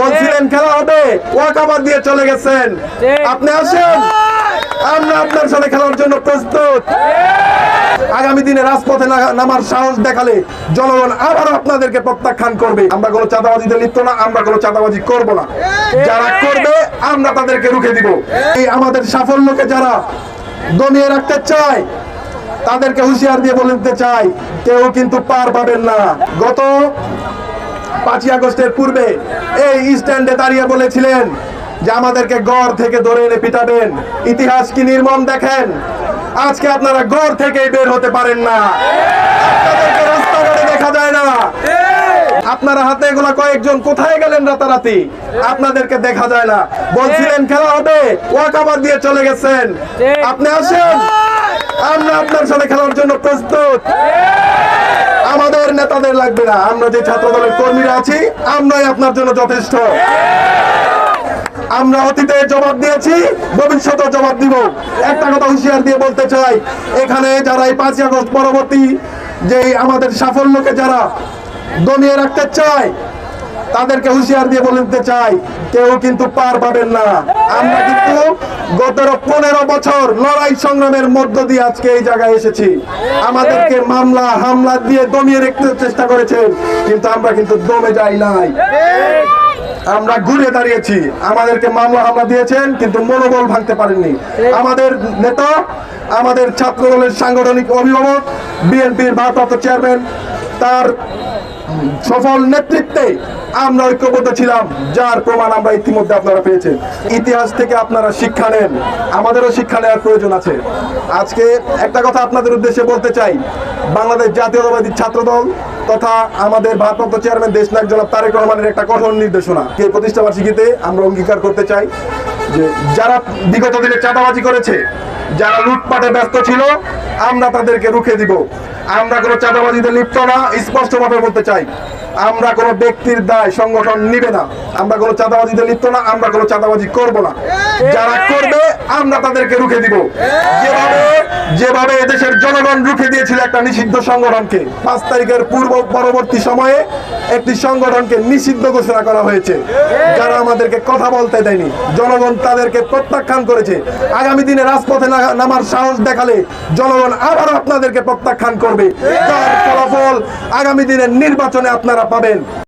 বলছিলেন খেলা হবে। ওয়াকাবার দিয়ে চলে গেছেন। আপনি আসেন। আমরা আপনার সাথে খেলার জন্য প্রস্তুত। আগামী দিনে রাজপথে নামার সাহস দেখালে জনগণ আবার আপনাদেরকে প্রত্যাখ্যান করবে। আমরা কোনো চাঁদাবাজিতে লিপ্ত না আমরা কোনো চাঁদাবাজি করব না। যারা করবে আমরা তাদেরকে রুখে দিব। এই আমাদের সাফল্যকে যারা দমিয়ে রাখতে চায় তাদেরকে হুঁশিয়ার দিয়ে বলে দিতে চাই কেউ কিন্তু পার পাবেন না। গত পাঁচই আগস্টের পূর্বে এই স্ট্যান্ডে দাঁড়িয়ে বলেছিলেন যে আমাদেরকে গড় থেকে ধরে এনে পিটাবেন। ইতিহাস কি নির্মম দেখেন? আজকে আপনারা গড় থেকেই বের হতে পারেন না। দেখা যায় না। আপনারা হাতে এগুলা কয়েকজন কোথায় গেলেন রাতারাতি? আপনাদেরকে দেখা যায় না। বলছিলেন, খেলা হবে। ওয়াকাবার দিয়ে চলে গেছেন। আপনি আসেন। আমরা আপনার সাথে খেলার জন্য প্রস্তুত। আমাদের নেতাদের লাগবে না। আমরা যে ছাত্র দলের কর্মীরা আছি, আমরাই আপনার জন্য যথেষ্ট। আমরা অতীতে জবাব দিয়েছি ভবিষ্যতে জবাব দিব। একটা কথা হুঁশিয়ার দিয়ে বলতে চাই, এখানে যারা এই পাঁচই আগস্ট পরবর্তী যে আমাদের সাফল্যকে যারা দমিয়ে রাখতে চায়, তাদেরকে হুঁশিয়ার দিয়ে বলে দিতে চাই, কেউ কিন্তু পার পাবেন না। আমরা কিন্তু গত পনেরো বছর লড়াই সংগ্রামের মধ্য দিয়ে আজকে এই জায়গায় এসেছি। আমাদেরকে মামলা, হামলা দিয়ে দমিয়ে রাখতে চেষ্টা করেছেন, কিন্তু আমরা কিন্তু দমে যাই নাই। আমরা ঘুরে দাঁড়িয়েছি। আমাদেরকে মামলা, হামলা দিয়েছেন, কিন্তু মনোবল ভাঙতে পারেননি। আমাদের নেতা, আমাদের ছাত্র দলের সাংগঠনিক অভিভাবক, বিএনপির ভারপ্রাপ্ত চেয়ারম্যান, তার সফল নেতৃত্বে আমরা ঐক্যবদ্ধ ছিলাম, যার প্রমাণ আমরা ইতিমধ্যে আপনারা পেয়েছেন। ইতিহাস থেকে আপনারা শিক্ষা নেন, আমাদেরও শিক্ষা নেওয়ার প্রয়োজন আছে। আজকে একটা কথা আপনাদের উদ্দেশ্যে বলতে চাই, বাংলাদেশ জাতীয়তাবাদী ছাত্র দল তথা আমাদের ভারপ্রাপ্ত চেয়ারম্যান দেশ নায়ক জনাব তারেক রহমানের একটা কঠোর নির্দেশনা। এই প্রতিষ্ঠা বার্ষিকীতে আমরা অঙ্গীকার করতে চাই যে যারা বিগত দিনে চাঁদাবাজি করেছে, যারা লুটপাটে ব্যস্ত ছিল, আমরা তাদেরকে রুখে দিব। আমরা কোনো চাঁদাবাজিতে লিপ্ত না, স্পষ্টভাবে বলতে চাই, আমরা কোনো ব্যক্তির দায় সংগঠন নিবে না। আমরা কোনো চাঁদাবাজিতে লিপ্ত না, আমরা কোনো চাঁদাবাজি করব না। যারা করবে, আমরা তাদেরকে রুখে দিব। যেভাবে যেভাবে এদেশের জনগণ রুখে দিয়েছিল একটা নিষিদ্ধ সংগঠনকে, পাঁচ তারিখের পূর্ব পরবর্তী সময়ে একটি সংগঠনকে নিষিদ্ধ ঘোষণা করা হয়েছে। যারা আমাদেরকে কথা বলতে দেয়নি, জনগণ তাদেরকে প্রত্যাখ্যান করেছে। আগামী দিনে রাজপথে নামার সাহস দেখালে জনগণ আবার আপনাদেরকে প্রত্যাখ্যান করবে। তার ফলাফল আগামী দিনের নির্বাচনে আপনারা পাবেন।